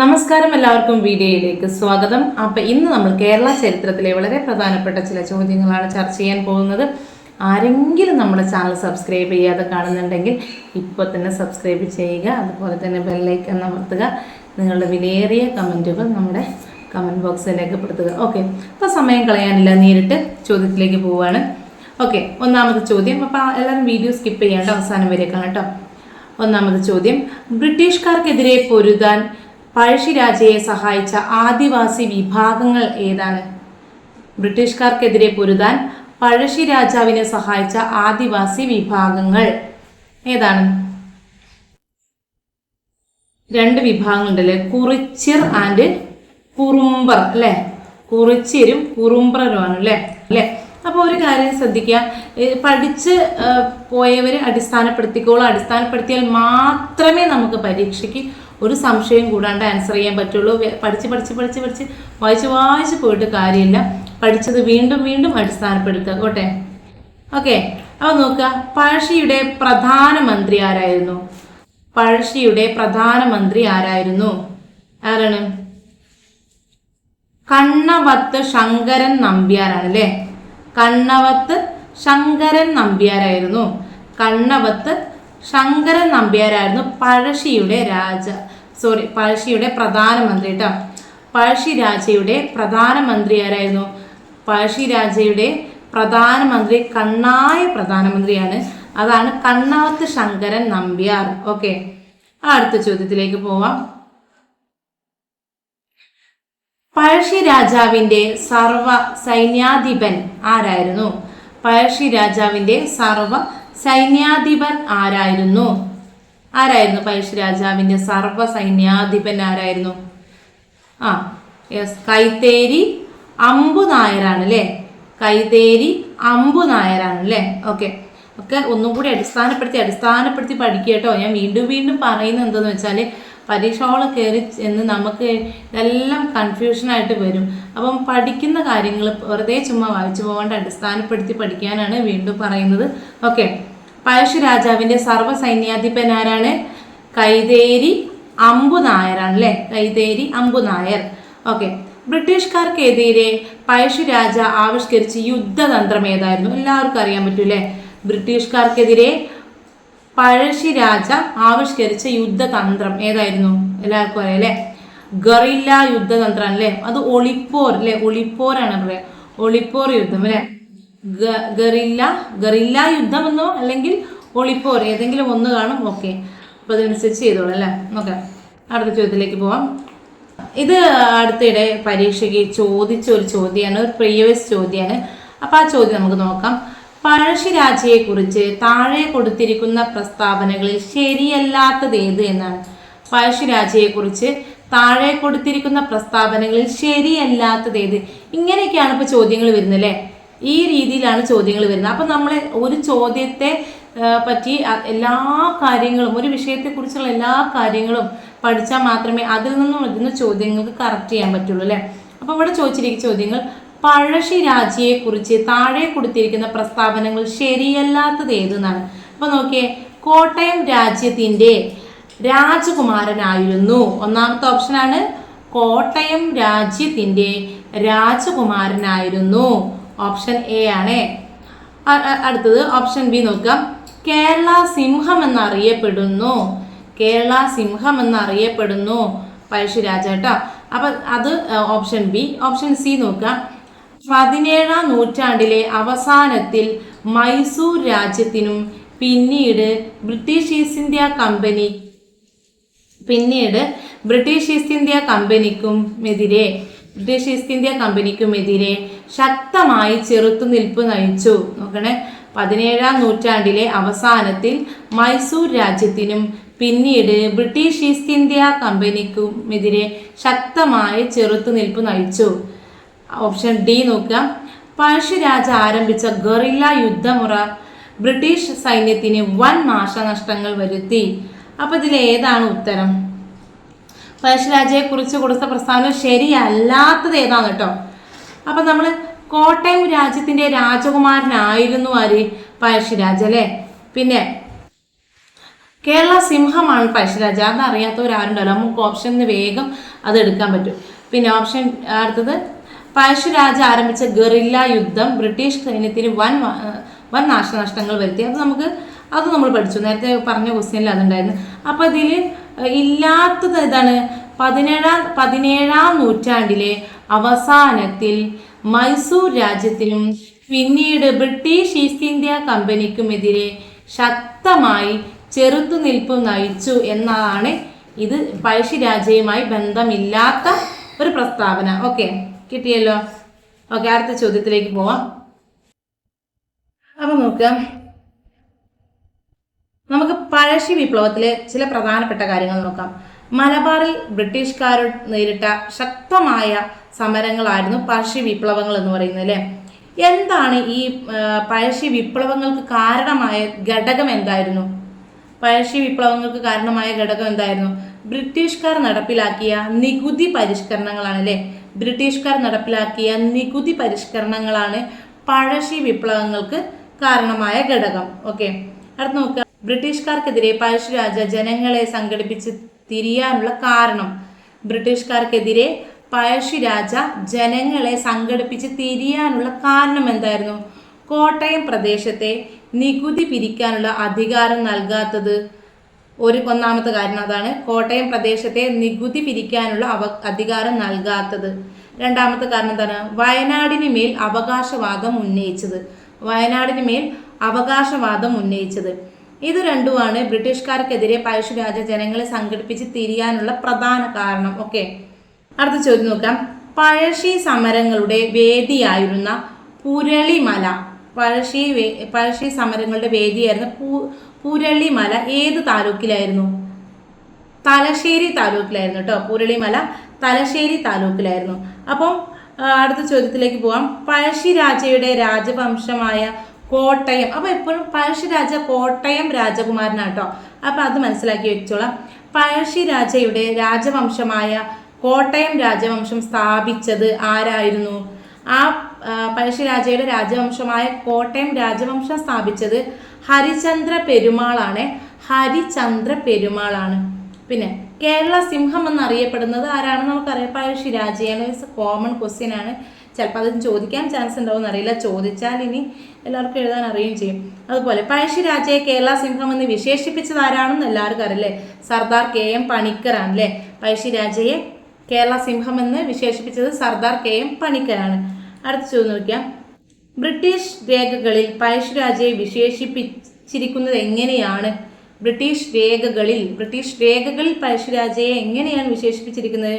നമസ്കാരം എല്ലാവർക്കും വീഡിയോയിലേക്ക് സ്വാഗതം. അപ്പൊ ഇന്ന് നമ്മൾ കേരള ചരിത്രത്തിലെ വളരെ പ്രധാനപ്പെട്ട ചില ചോദ്യങ്ങളാണ് ചർച്ച ചെയ്യാൻ പോകുന്നത്. ആരെങ്കിലും നമ്മുടെ ചാനൽ സബ്സ്ക്രൈബ് ചെയ്യാതെ കാണുന്നുണ്ടെങ്കിൽ ഇപ്പോൾ തന്നെ സബ്സ്ക്രൈബ് ചെയ്യുക അതുപോലെ തന്നെ ബെല്ലൈക്കൺ അമർത്തുക നിങ്ങളുടെ വിലയേറിയ കമന്റുകൾ നമ്മുടെ കമന്റ് ബോക്സിൽ രേഖപ്പെടുത്തുക. ഓക്കെ അപ്പോൾ സമയം കളയാനില്ല നേരിട്ട് ചോദ്യത്തിലേക്ക് പോവുകയാണ് ഓക്കെ ഒന്നാമത്തെ ചോദ്യം. അപ്പോൾ എല്ലാവരും വീഡിയോ സ്കിപ്പ് ചെയ്യാണ്ട് അവസാനം വരെ കാണാം കേട്ടോ ഒന്നാമത് ചോദ്യം. ബ്രിട്ടീഷുകാർക്കെതിരെ പൊരുതാൻ പഴശ്ശിരാജയെ സഹായിച്ച ആദിവാസി വിഭാഗങ്ങൾ ഏതാണ്? ബ്രിട്ടീഷുകാർക്കെതിരെ പൊരുതാൻ പഴശ്ശി രാജാവിനെ സഹായിച്ച ആദിവാസി വിഭാഗങ്ങൾ ഏതാണ്? രണ്ട് വിഭാഗങ്ങളുണ്ടല്ലേ? കുറിച്ചിർ ആൻഡ് കുറുമ്പർ അല്ലേ? കുറിച്ചിരും കുറുമ്പറുമാണ് അല്ലേ? അല്ലേ? അപ്പോൾ ഒരു കാര്യം ശ്രദ്ധിക്കുക. പഠിച്ച് പോയവരെ അടിസ്ഥാനപ്പെടുത്തിക്കോളൂ. അടിസ്ഥാനപ്പെടുത്തിയാൽ മാത്രമേ നമുക്ക് പരീക്ഷയ്ക്ക് ഒരു സംശയം കൂടാണ്ട് ആൻസർ ചെയ്യാൻ പറ്റുള്ളൂ. പഠിച്ച് പഠിച്ച് പഠിച്ച് പഠിച്ച് വായിച്ച് വായിച്ച് പോയിട്ട് കാര്യമില്ല. പഠിച്ചത് വീണ്ടും വീണ്ടും അടിസ്ഥാനപ്പെടുത്തുക. കോട്ടെ ഓക്കെ അപ്പോൾ നോക്കുക. പഴശ്ശിയുടെ പ്രധാനമന്ത്രി ആരായിരുന്നു? പഴശ്ശിയുടെ പ്രധാനമന്ത്രി ആരായിരുന്നു? ആരാണ്? കണ്ണവത്ത് ശങ്കരൻ നമ്പ്യാരാണ് അല്ലേ? കണ്ണവത്ത് ശങ്കരൻ നമ്പ്യാരായിരുന്നു. കണ്ണവത്ത് ശങ്കരൻ നമ്പ്യാരായിരുന്നു പഴശ്ശിയുടെ രാജ സോറി പഴശ്ശിയുടെ പ്രധാനമന്ത്രി കേട്ടോ പഴശ്ശി രാജയുടെ പ്രധാനമന്ത്രി ആരായിരുന്നു പഴശ്ശി രാജയുടെ പ്രധാനമന്ത്രി കണ്ണായ പ്രധാനമന്ത്രിയാണ്. അതാണ് കണ്ണാത്ത് ശങ്കരൻ നമ്പ്യാർ. ഓക്കെ. അടുത്ത ചോദ്യത്തിലേക്ക് പോവാം. പഴശ്ശി രാജാവിന്റെ സർവ സൈന്യാധിപൻ ആരായിരുന്നു? പഴശ്ശി രാജാവിന്റെ സർവ സൈന്യാധിപൻ ആരായിരുന്നു? ആരായിരുന്നു? പഴശ്ശി രാജാവിന്റെ സർവ സൈന്യാധിപൻ ആരായിരുന്നു? ആ യെസ് കൈത്തേരി അമ്പു നായരാണ് അല്ലേ കൈതേരി അമ്പു നായരാണ് അല്ലേ ഓക്കെ. ഒക്കെ ഒന്നും കൂടി അടിസ്ഥാനപ്പെടുത്തി അടിസ്ഥാനപ്പെടുത്തി പഠിക്കുക കേട്ടോ. ഞാൻ വീണ്ടും വീണ്ടും പറയുന്നത് എന്തെന്ന് വെച്ചാൽ പരീക്ഷ കയറി എന്ന് നമുക്ക് എല്ലാം കൺഫ്യൂഷനായിട്ട് വരും. അപ്പം പഠിക്കുന്ന കാര്യങ്ങൾ വെറുതെ ചുമ്മാ വായിച്ചു പോകാണ്ട് അടിസ്ഥാനപ്പെടുത്തി പഠിക്കാനാണ് വീണ്ടും പറയുന്നത്. ഓക്കെ പഴശ്ശി രാജാവിന്റെ സർവ സൈന്യാധിപൻ ആരാണ് കൈതേരി അമ്പു നായരാണ് അല്ലേ കൈതേരി അമ്പു നായർ ഓക്കെ ബ്രിട്ടീഷുകാർക്കെതിരെ പഴശ്ശി രാജ ആവിഷ്കരിച്ച യുദ്ധതന്ത്രം ഏതായിരുന്നു? എല്ലാവർക്കും അറിയാൻ പറ്റൂലേ ബ്രിട്ടീഷുകാർക്കെതിരെ പഴശ്ശി രാജ ആവിഷ്കരിച്ച യുദ്ധതന്ത്രം ഏതായിരുന്നു? എല്ലാവർക്കും അറിയാം അല്ലേ ഗറില്ല യുദ്ധതന്ത്രം അല്ലേ? അത് ഒളിപ്പോർ അല്ലേ? ഒളിപ്പോരാണ് പറയാ ഒളിപ്പോർ യുദ്ധം അല്ലേ? ഗറില്ല ഗറില്ല യുദ്ധം എന്നോ അല്ലെങ്കിൽ ഒളിപ്പോർ ഏതെങ്കിലും ഒന്ന് കാണും. ഓക്കെ. അപ്പോൾ അതിനനുസരിച്ച് ചെയ്തോളൂ അല്ലേ? നോക്കാം. അടുത്ത ചോദ്യത്തിലേക്ക് പോവാം. ഇത് അടുത്തിടെ പരീക്ഷയ്ക്ക് ചോദിച്ച ഒരു ചോദ്യമാണ് ഒരു പ്രീവിയസ് ചോദ്യമാണ് അപ്പോൾ ആ ചോദ്യം നമുക്ക് നോക്കാം. പഴശ്ശിരാജയെക്കുറിച്ച് താഴെ കൊടുത്തിരിക്കുന്ന പ്രസ്താവനകളിൽ ശരിയല്ലാത്തത് ഏത് എന്നാണ്? പഴശ്ശിരാജയെക്കുറിച്ച് താഴെ കൊടുത്തിരിക്കുന്ന പ്രസ്താവനകളിൽ ശരിയല്ലാത്തത് ഏത്? ഇങ്ങനെയൊക്കെയാണ് ഇപ്പോൾ ചോദ്യങ്ങൾ വരുന്നത് അല്ലേ? ഈ രീതിയിലാണ് ചോദ്യങ്ങൾ വരുന്നത്. അപ്പം നമ്മൾ ഒരു ചോദ്യത്തെ പറ്റി എല്ലാ കാര്യങ്ങളും ഒരു വിഷയത്തെക്കുറിച്ചുള്ള എല്ലാ കാര്യങ്ങളും പഠിച്ചാൽ മാത്രമേ അതിൽ നിന്നും വരുന്ന ചോദ്യങ്ങൾക്ക് കറക്റ്റ് ചെയ്യാൻ പറ്റുള്ളൂ അല്ലേ? അപ്പോൾ ഇവിടെ ചോദിച്ചിരിക്കുന്ന ചോദ്യങ്ങൾ പഴശ്ശി രാജയെക്കുറിച്ച് താഴെ കൊടുത്തിരിക്കുന്ന പ്രസ്താവനകൾ ശരിയല്ലാത്തത് ഏതെന്നാണ്? അപ്പോൾ നോക്കിയേ കോട്ടയം രാജ്യത്തിന്റെ രാജകുമാരനായിരുന്നു. ഒന്നാമത്തെ ഓപ്ഷനാണ് കോട്ടയം രാജ്യത്തിന്റെ രാജകുമാരനായിരുന്നു. ഓപ്ഷൻ എ ആണ്. അടുത്തത് ഓപ്ഷൻ ബി നോക്കാം. കേരള സിംഹം എന്നറിയപ്പെടുന്നു. കേരള സിംഹം എന്നറിയപ്പെടുന്നു. പഴശ്ശിരാജ കേട്ടോ അപ്പൊ അത് ഓപ്ഷൻ ബി ഓപ്ഷൻ സി നോക്കാം. പതിനേഴാം നൂറ്റാണ്ടിലെ അവസാനത്തിൽ മൈസൂർ രാജ്യത്തിനും പിന്നീട് ബ്രിട്ടീഷ് ഈസ്റ്റ് ഇന്ത്യ കമ്പനി പിന്നീട് ബ്രിട്ടീഷ് ഈസ്റ്റ് ഇന്ത്യ കമ്പനിക്കും എതിരെ ബ്രിട്ടീഷ് ഈസ്റ്റ് ഇന്ത്യ കമ്പനിക്കുമെതിരെ ശക്തമായി ചെറുത്തുനിൽപ്പ് നയിച്ചു. നോക്കണേ പതിനേഴാം നൂറ്റാണ്ടിലെ അവസാനത്തിൽ മൈസൂർ രാജ്യത്തിനും പിന്നീട് ബ്രിട്ടീഷ് ഈസ്റ്റ് ഇന്ത്യ കമ്പനിക്കുമെതിരെ ശക്തമായ ചെറുത്തുനിൽപ്പ് നയിച്ചു. ഓപ്ഷൻ ഡി നോക്കുക. പഴശ്ശിരാജ ആരംഭിച്ച ഗറില്ല യുദ്ധമുറ ബ്രിട്ടീഷ് സൈന്യത്തിന് വൻ നാശനഷ്ടങ്ങൾ വരുത്തി. അപ്പൊ ഇതിൽ ഏതാണ് ഉത്തരം? പഴശ്ശിരാജയെ കുറിച്ച് കൊടുത്ത പ്രസ്താവന ശരിയല്ലാത്തത് ഏതാണ് കേട്ടോ അപ്പൊ നമ്മൾ കോട്ടയം രാജ്യത്തിന്റെ രാജകുമാരനായിരുന്നു ആര്? പഴശ്ശിരാജ അല്ലേ? പിന്നെ കേരള സിംഹമാണ് പഴശ്ശിരാജ അത് അറിയാത്തവരാരുണ്ടല്ലോ നമുക്ക് ഓപ്ഷനിൽ വേഗം അത് എടുക്കാൻ പറ്റും. പിന്നെ ഓപ്ഷൻ അടുത്തത് പഴശ്ശിരാജ ആരംഭിച്ച ഗറില്ല യുദ്ധം ബ്രിട്ടീഷ് സൈന്യത്തിന് വൻ വൻ നാശനഷ്ടങ്ങൾ വരുത്തി. അത് നമുക്ക് അത് നമ്മൾ പഠിച്ചു. നേരത്തെ പറഞ്ഞ ക്വസ്റ്റ്യനിൽ അതുണ്ടായിരുന്നു. അപ്പോൾ ഇതിൽ ഇല്ലാത്തത് ഇതാണ് പതിനേഴാം പതിനേഴാം നൂറ്റാണ്ടിലെ അവസാനത്തിൽ മൈസൂർ രാജ്യത്തിനും പിന്നീട് ബ്രിട്ടീഷ് ഈസ്റ്റ് ഇന്ത്യ കമ്പനിക്കുമെതിരെ ശക്തമായി ചെറുത്തുനിൽപ്പ് നയിച്ചു എന്നതാണ് ഇത് പഴശ്ശിരാജയുമായി ബന്ധമില്ലാത്ത ഒരു പ്രസ്താവന. ഓക്കെ കിട്ടിയല്ലോ. ഓക്കെ അടുത്ത ചോദ്യത്തിലേക്ക് പോവാം. അപ്പം നോക്കുക നമുക്ക് പഴശ്ശി വിപ്ലവത്തിലെ ചില പ്രധാനപ്പെട്ട കാര്യങ്ങൾ നോക്കാം. മലബാറിൽ ബ്രിട്ടീഷുകാർ നേരിട്ട ശക്തമായ സമരങ്ങളായിരുന്നു പഴശ്ശി വിപ്ലവങ്ങൾ എന്ന് പറയുന്നത് അല്ലേ? എന്താണ് ഈ പഴശ്ശി വിപ്ലവങ്ങൾക്ക് കാരണമായ ഘടകം എന്തായിരുന്നു? പഴശ്ശി വിപ്ലവങ്ങൾക്ക് കാരണമായ ഘടകം എന്തായിരുന്നു? ബ്രിട്ടീഷുകാർ നടപ്പിലാക്കിയ നികുതി പരിഷ്കരണങ്ങളാണ് അല്ലേ? ബ്രിട്ടീഷുകാർ നടപ്പിലാക്കിയ നികുതി പരിഷ്കരണങ്ങളാണ് പഴശ്ശി വിപ്ലവങ്ങൾക്ക് കാരണമായ ഘടകം. ഓക്കെ. അടുത്ത് നോക്കുക. ബ്രിട്ടീഷുകാർക്കെതിരെ പഴശ്ശിരാജ ജനങ്ങളെ സംഘടിപ്പിച്ച് തിരിയാനുള്ള കാരണം. ബ്രിട്ടീഷുകാർക്കെതിരെ പഴശ്ശിരാജ ജനങ്ങളെ സംഘടിപ്പിച്ച് തിരിയാനുള്ള കാരണം എന്തായിരുന്നു? കോട്ടയം പ്രദേശത്തെ നികുതി പിരിക്കാനുള്ള അധികാരം നൽകാത്തത് ഒരു ഒന്നാമത്തെ കാരണം അതാണ്. കോട്ടയം പ്രദേശത്തെ നികുതി പിരിക്കാനുള്ള അവ അധികാരം നൽകാത്തത്. രണ്ടാമത്തെ കാരണം എന്താണ്? വയനാടിന് മേൽ അവകാശവാദം ഉന്നയിച്ചത്. വയനാടിന് മേൽ അവകാശവാദം ഉന്നയിച്ചത്. ഇത് രണ്ടുമാണ് ബ്രിട്ടീഷുകാർക്കെതിരെ പഴശ്ശിരാജ ജനങ്ങളെ സംഘടിപ്പിച്ച് തിരിയാനുള്ള പ്രധാന കാരണം. ഓക്കെ. അടുത്ത ചോദ്യം നോക്കാം. പഴശ്ശി സമരങ്ങളുടെ വേദിയായിരുന്ന പുരളിമല. പഴശ്ശി പഴശ്ശി സമരങ്ങളുടെ വേദിയായിരുന്ന പു പുരളിമല ഏത് താലൂക്കിലായിരുന്നു? തലശ്ശേരി താലൂക്കിലായിരുന്നു കേട്ടോ. പുരളിമല തലശ്ശേരി താലൂക്കിലായിരുന്നു. അപ്പം അടുത്ത ചോദ്യത്തിലേക്ക് പോവാം. പഴശ്ശിരാജയുടെ രാജവംശമായ കോട്ടയം. അപ്പൊ എപ്പോഴും പഴശ്ശിരാജ കോട്ടയം രാജകുമാരനാട്ടോ. അപ്പോൾ അപ്പൊ അത് മനസ്സിലാക്കി വെച്ചോളാം. പഴശ്ശിരാജയുടെ രാജവംശമായ കോട്ടയം രാജവംശം സ്ഥാപിച്ചത് ആരായിരുന്നു? ആ, പഴശ്ശിരാജയുടെ രാജവംശമായ കോട്ടയം രാജവംശം സ്ഥാപിച്ചത് ഹരിചന്ദ്ര പെരുമാളാണ്. ഹരിചന്ദ്ര പെരുമാളാണ്. പിന്നെ കേരള സിംഹം എന്നറിയപ്പെടുന്നത് ആരാണെന്ന് നമുക്കറിയാം. പഴശ്ശിരാജയാണ് കോമൺ ക്വസ്റ്റ്യൻ ആണ്. ചിലപ്പോൾ അത് ചോദിക്കാൻ ചാൻസ് ഉണ്ടാവും അറിയില്ല ചോദിച്ചാൽ ഇനി എല്ലാവർക്കും എഴുതാൻ അറിയുകയും ചെയ്യും. അതുപോലെ പഴശ്ശിരാജയെ കേരള സിംഹം എന്ന് വിശേഷിപ്പിച്ചത് ആരാണെന്ന് എല്ലാവർക്കും അറിയില്ലേ? സർദാർ കെ എം പണിക്കറാണ് അല്ലേ? പഴശ്ശിരാജയെ കേരള സിംഹം എന്ന് വിശേഷിപ്പിച്ചത് സർദാർ കെ എം പണിക്കറാണ് അടുത്ത ചോദ്യം നോക്കിയാൽ ബ്രിട്ടീഷ് രേഖകളിൽ പഴശ്ശിരാജയെ വിശേഷിപ്പിച്ചിരിക്കുന്നത് എങ്ങനെയാണ്? ബ്രിട്ടീഷ് രേഖകളിൽ ബ്രിട്ടീഷ് രേഖകളിൽ പഴശ്ശിരാജയെ എങ്ങനെയാണ് വിശേഷിപ്പിച്ചിരിക്കുന്നത്?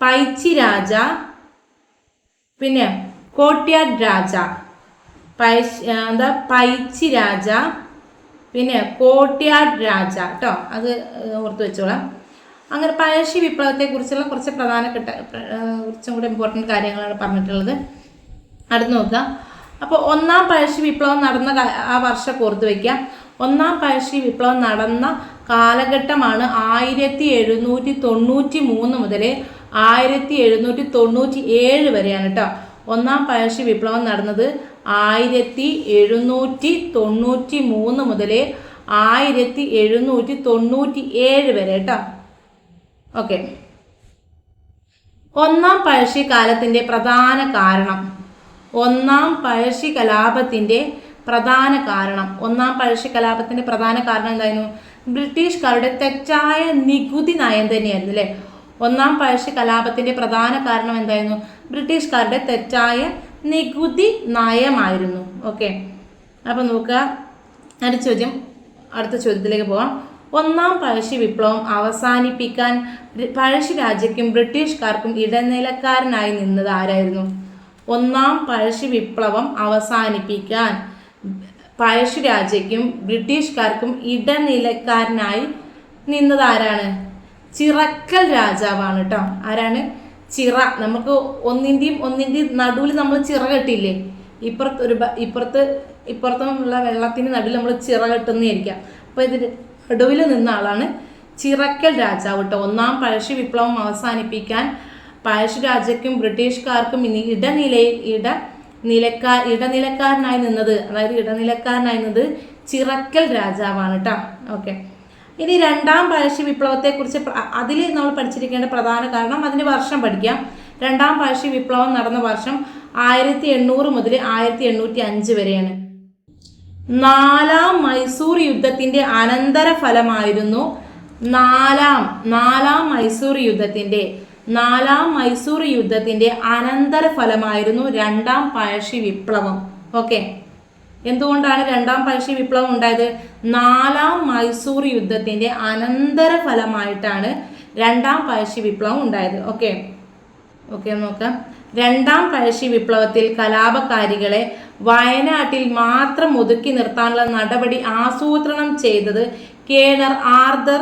പൈച്ചി രാജ പിന്നെ കോട്യാട് രാജ പൈശ് എന്താ പൈച്ചി രാജ പിന്നെ കോട്യാട് രാജ കേട്ടോ അത് ഓർത്ത് വെച്ചോളാം. അങ്ങനെ പഴശ്ശി വിപ്ലവത്തെക്കുറിച്ചുള്ള കുറച്ച് പ്രധാനപ്പെട്ട കുറച്ചും കൂടെ ഇമ്പോർട്ടന്റ് കാര്യങ്ങളാണ് പറഞ്ഞിട്ടുള്ളത്. അടുത്ത് നോക്കുക. അപ്പോൾ ഒന്നാം പഴശ്ശി വിപ്ലവം നടന്ന ആ വർഷം ഓർത്ത് വയ്ക്കുക ഒന്നാം പഴശ്ശി വിപ്ലവം നടന്ന കാലഘട്ടമാണ് ആയിരത്തി എഴുന്നൂറ്റി തൊണ്ണൂറ്റി മൂന്ന് മുതൽ ആയിരത്തി എഴുന്നൂറ്റി തൊണ്ണൂറ്റി ഏഴ് വരെയാണ് കേട്ടോ ഒന്നാം പഴശ്ശി വിപ്ലവം നടന്നത് ആയിരത്തി എഴുന്നൂറ്റി തൊണ്ണൂറ്റി മൂന്ന് മുതൽ ആയിരത്തി എഴുന്നൂറ്റി തൊണ്ണൂറ്റി ഏഴ് വരെ കേട്ടോ ഓക്കെ. ഒന്നാം പഴശ്ശി കാലത്തിന്റെ പ്രധാന കാരണം. ഒന്നാം പഴശ്ശി കലാപത്തിന്റെ പ്രധാന കാരണം. ഒന്നാം പഴശ്ശി കലാപത്തിന്റെ പ്രധാന കാരണം എന്തായിരുന്നു? ബ്രിട്ടീഷുകാരുടെ തെറ്റായ നികുതി നയം തന്നെയായിരുന്നു അല്ലേ ഒന്നാം പഴശ്ശി കലാപത്തിന്റെ പ്രധാന കാരണം എന്തായിരുന്നു? ബ്രിട്ടീഷുകാരുടെ തെറ്റായ നികുതി നയമായിരുന്നു. ഓക്കെ അപ്പൊ നോക്കുക. അടുത്ത ചോദ്യം. അടുത്ത ചോദ്യത്തിലേക്ക് പോവാം. ഒന്നാം പഴശ്ശി വിപ്ലവം അവസാനിപ്പിക്കാൻ പഴശ്ശി രാജ്യക്കും ബ്രിട്ടീഷുകാർക്കും ഇടനിലക്കാരനായി നിന്നത് ആരായിരുന്നു? ഒന്നാം പഴശ്ശി വിപ്ലവം അവസാനിപ്പിക്കാൻ പഴശ്ശി രാജ്യക്കും ബ്രിട്ടീഷുകാർക്കും ഇടനിലക്കാരനായി നിന്നത് ആരാണ്? ചിറക്കൽ രാജാവാണ് കേട്ടോ ആരാണ്? ചിറ. നമുക്ക് ഒന്നിന്റെയും ഒന്നിന്റെയും നടുവിൽ നമ്മൾ ചിറ കെട്ടില്ലേ ഇപ്പുറത്ത് ഒരു ഇപ്പുറത്ത് ഇപ്പുറത്തുള്ള വെള്ളത്തിന് നടുവിൽ നമ്മൾ ചിറ കെട്ടുന്നതായിരിക്കാം. അപ്പോൾ ഇതിൽ നടുവിൽ നിന്ന ആളാണ് ചിറക്കൽ രാജാവ് കേട്ടോ ഒന്നാം പഴശ്ശി വിപ്ലവം അവസാനിപ്പിക്കാൻ പഴശ്ശി രാജയ്ക്കും ബ്രിട്ടീഷുകാർക്കും ഇനി ഇടനിലയിൽ ഇട നിലക്കാർ ഇടനിലക്കാരനായി നിന്നത് അതായത് ഇടനിലക്കാരനായി നിന്നത് ചിറക്കൽ രാജാവാണ് കേട്ടോ ഓക്കെ. ഇനി രണ്ടാം പഴശ്ശി വിപ്ലവത്തെക്കുറിച്ച് അതിൽ നമ്മൾ പഠിച്ചിരിക്കേണ്ട പ്രധാന കാരണം അതിന് വർഷം പഠിക്കാം. രണ്ടാം പഴശ്ശി വിപ്ലവം നടന്ന വർഷം ആയിരത്തി എണ്ണൂറ് മുതൽ ആയിരത്തി എണ്ണൂറ്റി അഞ്ച് വരെയാണ്. നാലാം മൈസൂർ യുദ്ധത്തിന്റെ അനന്തര ഫലമായിരുന്നു നാലാം നാലാം മൈസൂർ യുദ്ധത്തിന്റെ നാലാം മൈസൂർ യുദ്ധത്തിന്റെ അനന്തര ഫലമായിരുന്നു രണ്ടാം പഴശ്ശി വിപ്ലവം. ഓക്കെ? എന്തുകൊണ്ടാണ് രണ്ടാം പഴശ്ശി വിപ്ലവം ഉണ്ടായത്? നാലാം മൈസൂർ യുദ്ധത്തിന്റെ അനന്തര ഫലമായിട്ടാണ് രണ്ടാം പഴശ്ശി വിപ്ലവം ഉണ്ടായത്. ഓക്കെ. ഓക്കെ നോക്കാം. രണ്ടാം പഴശ്ശി വിപ്ലവത്തിൽ കലാപകാരികളെ വയനാട്ടിൽ മാത്രം ഒതുക്കി നിർത്താനുള്ള നടപടി ആസൂത്രണം ചെയ്തത് കേണർ ആർദർ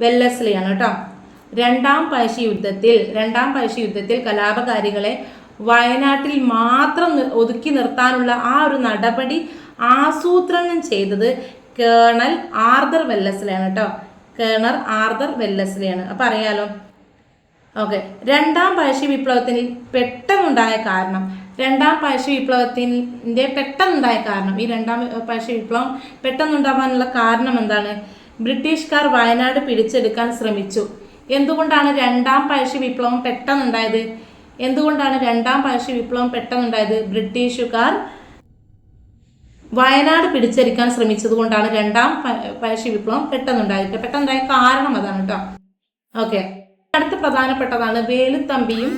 വെല്ലസ്ലിയാണ് കേട്ടോ. രണ്ടാം പഴശ്ശി യുദ്ധത്തിൽ രണ്ടാം പഴശ്ശി യുദ്ധത്തിൽ കലാപകാരികളെ വയനാട്ടിൽ മാത്രം ഒതുക്കി നിർത്താനുള്ള ആ ഒരു നടപടി ആസൂത്രണം ചെയ്തത് കേണൽ ആർദർ വെല്ലസ്ലിയാണ് കേട്ടോ കേണർ ആർദർ വെല്ലസ്ലിയാണ്. അപ്പം അറിയാലോ. ഓക്കെ. രണ്ടാം പഴശ്ശി വിപ്ലവത്തിന് പെട്ടെന്നുണ്ടായ കാരണം രണ്ടാം പഴശ്ശി വിപ്ലവത്തിന്റെ പെട്ടെന്നുണ്ടായ കാരണം ഈ രണ്ടാം പഴശ്ശി വിപ്ലവം പെട്ടെന്നുണ്ടാവാനുള്ള കാരണം എന്താണ്? ബ്രിട്ടീഷുകാർ വയനാട് പിടിച്ചെടുക്കാൻ ശ്രമിച്ചു. എന്തുകൊണ്ടാണ് രണ്ടാം പഴശ്ശി വിപ്ലവം പെട്ടെന്നുണ്ടായത്? എന്തുകൊണ്ടാണ് രണ്ടാം പഴശ്ശി വിപ്ലവം പെട്ടെന്നുണ്ടായത്? ബ്രിട്ടീഷുകാർ വയനാട് പിടിച്ചെടുക്കാൻ ശ്രമിച്ചതുകൊണ്ടാണ് രണ്ടാം പഴശ്ശി വിപ്ലവം പെട്ടെന്നുണ്ടായത്. പെട്ടെന്നുണ്ടായ കാരണം അതാണ് കേട്ടോ ഓക്കെ. അടുത്ത പ്രധാനപ്പെട്ടതാണ് വേലുത്തമ്പിയും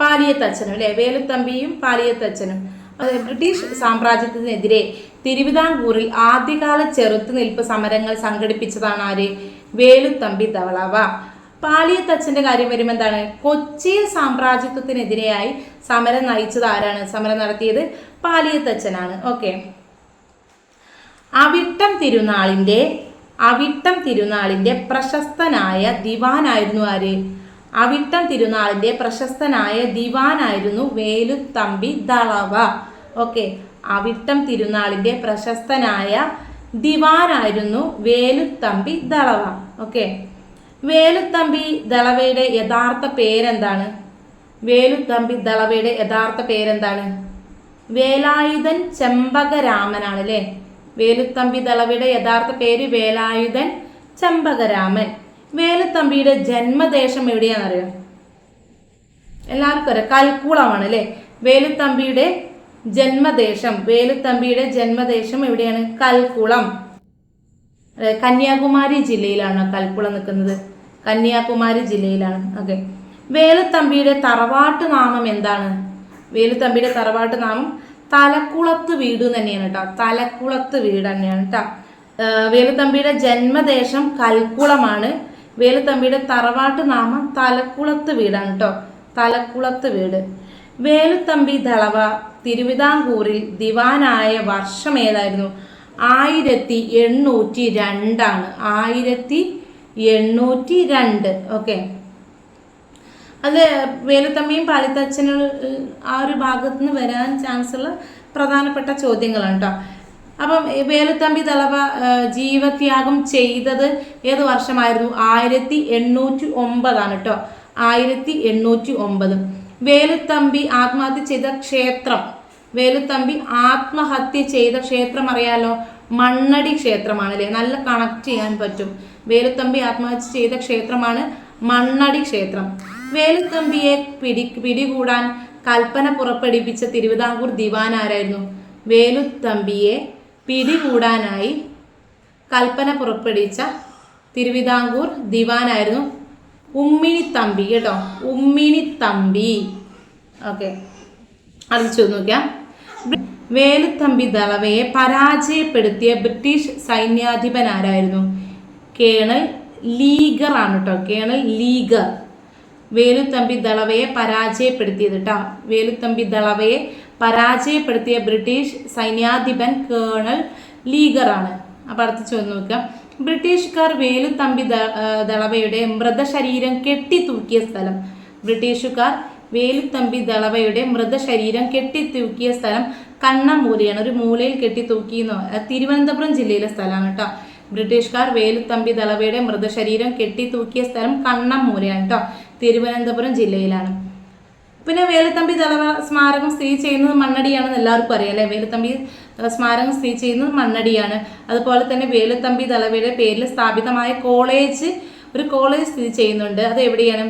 പാലിയത്തച്ഛനും അല്ലെ വേലുത്തമ്പിയും പാലിയത്തച്ഛനും. അതെ ബ്രിട്ടീഷ് സാമ്രാജ്യത്തിനെതിരെ തിരുവിതാംകൂറിൽ ആദ്യകാല ചെറുത്തുനിൽപ്പ് സമരങ്ങൾ സംഘടിപ്പിച്ചതാണ് ആര്? വേലുത്തമ്പി ധവളവ. പാലിയത്തച്ഛന്റെ കാര്യം വരുമ്പോൾ എന്താണ്? കൊച്ചി സാമ്രാജ്യത്വത്തിനെതിരെയായി സമരം നയിച്ചത് ആരാണ്? സമരം നടത്തിയത് പാലിയത്തച്ഛനാണ് ഓക്കെ. അവിട്ടം തിരുനാളിന്റെ അവിട്ടം തിരുനാളിന്റെ പ്രശസ്തനായ ദിവാനായിരുന്നു ആര്? അവിട്ടം തിരുനാളിന്റെ പ്രശസ്തനായ ദിവാനായിരുന്നു വേലുത്തമ്പി ദളവ. ഓക്കെ. അവിട്ടം തിരുനാളിന്റെ പ്രശസ്തനായ ദിവാനായിരുന്നു വേലുത്തമ്പി ദളവ. ഓക്കെ. വേലുത്തമ്പി ദളവയുടെ യഥാർത്ഥ പേരെന്താണ്? വേലുത്തമ്പി ദളവയുടെ യഥാർത്ഥ പേരെന്താണ്? വേലായുധൻ ചെമ്പകരാമനാണ് അല്ലേ വേലുത്തമ്പി ദളവയുടെ യഥാർത്ഥ പേര് വേലായുധൻ ചെമ്പകരാമൻ. വേലുത്തമ്പിയുടെ ജന്മദേശം എവിടെയാണെന്നറിയോ? എല്ലാവർക്കും അറിയാം കൽക്കുളമാണ് അല്ലേ വേലുത്തമ്പിയുടെ ജന്മദേശം. വേലുത്തമ്പിയുടെ ജന്മദേശം എവിടെയാണ്? കൽക്കുളം. കന്യാകുമാരി ജില്ലയിലാണ് കൽക്കുളം നിൽക്കുന്നത്. കന്യാകുമാരി ജില്ലയിലാണ്. ഓക്കെ വേലുത്തമ്പിയുടെ തറവാട്ട് നാമം എന്താണ്? വേലുത്തമ്പിയുടെ തറവാട്ട് നാമം തലക്കുളത്ത് വീട് തന്നെയാണ് കേട്ടോ തലക്കുളത്ത് വീട് തന്നെയാണ് കേട്ടോ വേലുത്തമ്പിയുടെ ജന്മദേശം കൽക്കുളമാണ്. വേലുത്തമ്പിയുടെ തറവാട്ട് നാമം തലക്കുളത്ത് വീടാണ് കേട്ടോ തലക്കുളത്ത് വീട്. വേലുത്തമ്പി ദളവ തിരുവിതാംകൂറിൽ ദിവാനായ വർഷം ഏതായിരുന്നു? ആയിരത്തി എണ്ണൂറ്റി രണ്ടാണ്. ആയിരത്തി എണ്ണൂറ്റി രണ്ട് ഓക്കെ അത് വേലുത്തമ്മയും പാലിത്തച്ഛനും ആ ഒരു ഭാഗത്ത് നിന്ന് വരാൻ ചാൻസ് ഉള്ള പ്രധാനപ്പെട്ട ചോദ്യങ്ങളാണ് കേട്ടോ അപ്പം വേലുത്തമ്പി തലവ ജീവത്യാഗം ചെയ്തത് ഏത് വർഷമായിരുന്നു? ആയിരത്തി എണ്ണൂറ്റി ഒമ്പതാണ് കേട്ടോ ആയിരത്തി എണ്ണൂറ്റി ഒമ്പത് വേലുത്തമ്പി ആത്മഹത്യ ചെയ്ത ക്ഷേത്രം. വേലുത്തമ്പി ആത്മഹത്യ ചെയ്ത ക്ഷേത്രം അറിയാലോ? മണ്ണടി ക്ഷേത്രമാണ് അല്ലേ നല്ല കണക്ട് ചെയ്യാൻ പറ്റും. വേലുത്തമ്പി ആത്മഹത്യ ചെയ്ത ക്ഷേത്രമാണ് മണ്ണടി ക്ഷേത്രം. വേലുത്തമ്പിയെ പിടി പിടികൂടാൻ കൽപ്പന പുറപ്പെടുവിച്ച തിരുവിതാംകൂർ ദിവാൻ ആരായിരുന്നു വേലുത്തമ്പിയെ പിടികൂടാനായി കൽപ്പന പുറപ്പെടുവിച്ച തിരുവിതാംകൂർ ദിവാനായിരുന്നു ഉമ്മിണിത്തമ്പി. കേട്ടോ? ഉമ്മിണിത്തമ്പി. ഓക്കെ അറിയിച്ചു നോക്കാം വേലുത്തമ്പി ദളവയെ പരാജയപ്പെടുത്തിയ ബ്രിട്ടീഷ് സൈന്യാധിപൻ ആരായിരുന്നു കേണൽ ലീഗർ ആണ് കേട്ടോ കേണൽ ലീഗർ. വേലുത്തമ്പി ദളവയെ പരാജയപ്പെടുത്തിയത് കേട്ടോ വേലുത്തമ്പി ദളവയെ പരാജയപ്പെടുത്തിയ ബ്രിട്ടീഷ് സൈന്യാധിപൻ കേണൽ ലീഗർ ആണ്. അപ്പം അടുത്ത് ചോദിച്ചു നോക്കാം. ബ്രിട്ടീഷുകാർ വേലുത്തമ്പി ദളവയുടെ മൃതശരീരം കെട്ടിത്തൂക്കിയ സ്ഥലം. ബ്രിട്ടീഷുകാർ വേലുത്തമ്പി ദളവയുടെ മൃതശരീരം കെട്ടിത്തൂക്കിയ സ്ഥലം കണ്ണമൂലയാണ്. ഒരു മൂലയിൽ കെട്ടിത്തൂക്കിയെന്നോ തിരുവനന്തപുരം ജില്ലയിലെ സ്ഥലമാണ് കേട്ടോ. ബ്രിട്ടീഷുകാർ വേലുത്തമ്പി ദളവയുടെ മൃതശരീരം കെട്ടിത്തൂക്കിയ സ്ഥലം കണ്ണമൂലയാണ് കേട്ടോ. തിരുവനന്തപുരം ജില്ലയിലാണ്. പിന്നെ വേലുത്തമ്പി ദളവ സ്മാരകം സ്ഥിതി ചെയ്യുന്നത് മണ്ണടിയാണെന്ന് എല്ലാവർക്കും അറിയാം അല്ലേ? വേലുത്തമ്പി സ്മാരകം സ്ഥിതി ചെയ്യുന്നത് മണ്ണടിയാണ്. അതുപോലെ തന്നെ വേലുത്തമ്പി ദളവയുടെ പേരിൽ സ്ഥാപിതമായ കോളേജ് ഒരു കോളേജ് സ്ഥിതി ചെയ്യുന്നുണ്ട്. അത് എവിടെയാണ്?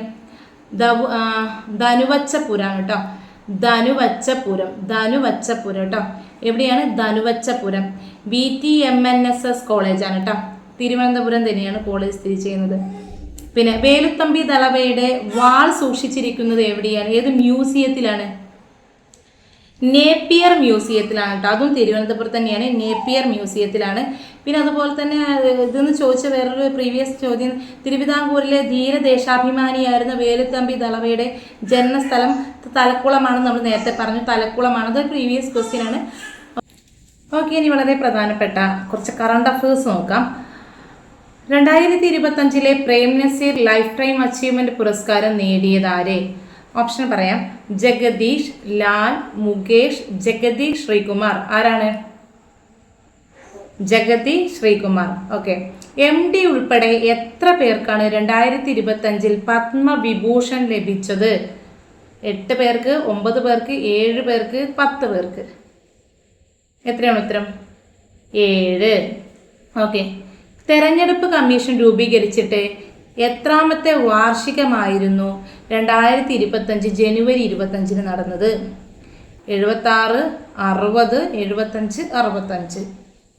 ധനുവച്ചപുരാണ് കേട്ടോ ധനുവച്ചപുരം ധനുവച്ചപുരം കേട്ടോ എവിടെയാണ്? Dhanuvachapuram. V T M N S S കോളേജാണ് കേട്ടോ തിരുവനന്തപുരം തന്നെയാണ് കോളേജ് സ്ഥിതി ചെയ്യുന്നത്. പിന്നെ വേലുത്തമ്പി ദളവയുടെ വാൾ സൂക്ഷിച്ചിരിക്കുന്നത് എവിടെയാണ്? ഏത് മ്യൂസിയത്തിലാണ്? നേപ്പിയർ മ്യൂസിയത്തിലാണ് കേട്ടോ അതും തിരുവനന്തപുരത്ത് തന്നെയാണ്. നേപ്പിയർ മ്യൂസിയത്തിലാണ് പിന്നെ അതുപോലെ തന്നെ ഇതെന്ന് ചോദിച്ച വേറൊരു പ്രീവിയസ് ചോദ്യം. തിരുവിതാംകൂറിലെ ധീരദേശാഭിമാനിയായിരുന്ന വേലുത്തമ്പി ദളവയുടെ ജന്മസ്ഥലം തലക്കുളമാണ് നമ്മൾ നേരത്തെ പറഞ്ഞു. തലക്കുളമാണ്. അത് പ്രീവിയസ് ക്വസ്റ്റ്യൻ ആണ്. ഓക്കെ ഇനി വളരെ പ്രധാനപ്പെട്ട കുറച്ച് കറണ്ട് അഫേഴ്സ് നോക്കാം. രണ്ടായിരത്തി ഇരുപത്തഞ്ചിലെ Prem Nazir life time achievement പുരസ്കാരം നേടിയത് ആരെ? ഓപ്ഷൻ പറയാം. ജഗദീഷ് ലാൽ മുകേഷ് ജഗതി ശ്രീകുമാർ. ആരാണ്? Jagathy Sreekumar. Okay M D ഉൾപ്പെടെ എത്ര പേർക്കാണ് രണ്ടായിരത്തി ഇരുപത്തഞ്ചിൽ പത്മവിഭൂഷൺ ലഭിച്ചത്? എട്ട് പേർക്ക് ഒമ്പത് പേർക്ക് ഏഴ് പേർക്ക് പത്ത് പേർക്ക്? എത്രയാണ് ഉത്തരം? ഏഴ്. ഓക്കെ തെരഞ്ഞെടുപ്പ് കമ്മീഷൻ രൂപീകരിച്ചിട്ട് എത്രാമത്തെ വാർഷികമായിരുന്നു? രണ്ടായിരത്തി ഇരുപത്തഞ്ച് ജനുവരി ഇരുപത്തഞ്ചിന് നടന്നത്. എഴുപത്താറ് അറുപത് എഴുപത്തഞ്ച് അറുപത്തഞ്ച്.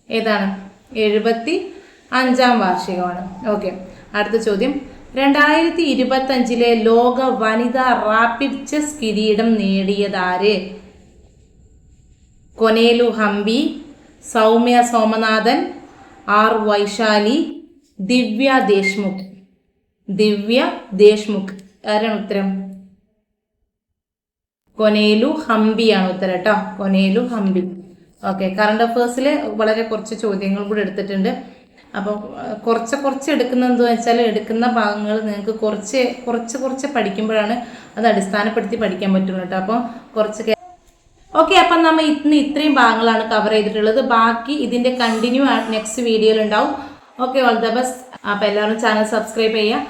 ഏതാണ്? എഴുപത്തി അഞ്ചാം വാർഷികമാണ്. ഓക്കെ. അടുത്ത ചോദ്യം. രണ്ടായിരത്തി ഇരുപത്തഞ്ചിലെ ലോക വനിതാ റാപ്പിഡ് ചെസ് കിരീടം നേടിയതാര്? കൊനേലു ഹംപി സൗമ്യ സോമനാഥൻ ആർ വൈശാലി ദിവ്യ ദേശ്മുഖ്. ദിവ്യ ദേശ്മുഖ്. ആരാണ് ഉത്തരം കൊനേലു ഹംപിയാണ് ഉത്തരം കേട്ടോ. കൊനേലു ഹംപി. ഓക്കെ കറണ്ട് അഫേഴ്സിൽ വളരെ കുറച്ച് ചോദ്യങ്ങൾ കൂടി എടുത്തിട്ടുണ്ട്. അപ്പോൾ കുറച്ച് കുറച്ച് എടുക്കുന്ന എന്താ വെച്ചാൽ എടുക്കുന്ന ഭാഗങ്ങൾ നിങ്ങൾക്ക് കുറച്ച് കുറച്ച് കുറച്ച് പഠിക്കുമ്പോഴാണ് അത് അടിസ്ഥാനപ്പെടുത്തി പഠിക്കാൻ പറ്റുന്നത് കേട്ടോ. അപ്പോൾ കുറച്ച് ഓക്കെ അപ്പം നമ്മൾ ഇന്ന് ഇത്രയും ഭാഗങ്ങളാണ് കവർ ചെയ്തിട്ടുള്ളത്. ബാക്കി ഇതിന്റെ കണ്ടിന്യൂ നെക്സ്റ്റ് വീഡിയോയിൽ ഉണ്ടാവും. ഓക്കെ ഓൾ ദ ബെസ്റ്റ് അപ്പോൾ എല്ലാവരും ചാനൽ സബ്സ്ക്രൈബ് ചെയ്യുക.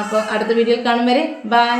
അപ്പോൾ അടുത്ത വീഡിയോയിൽ കാണും വരെ. ബൈ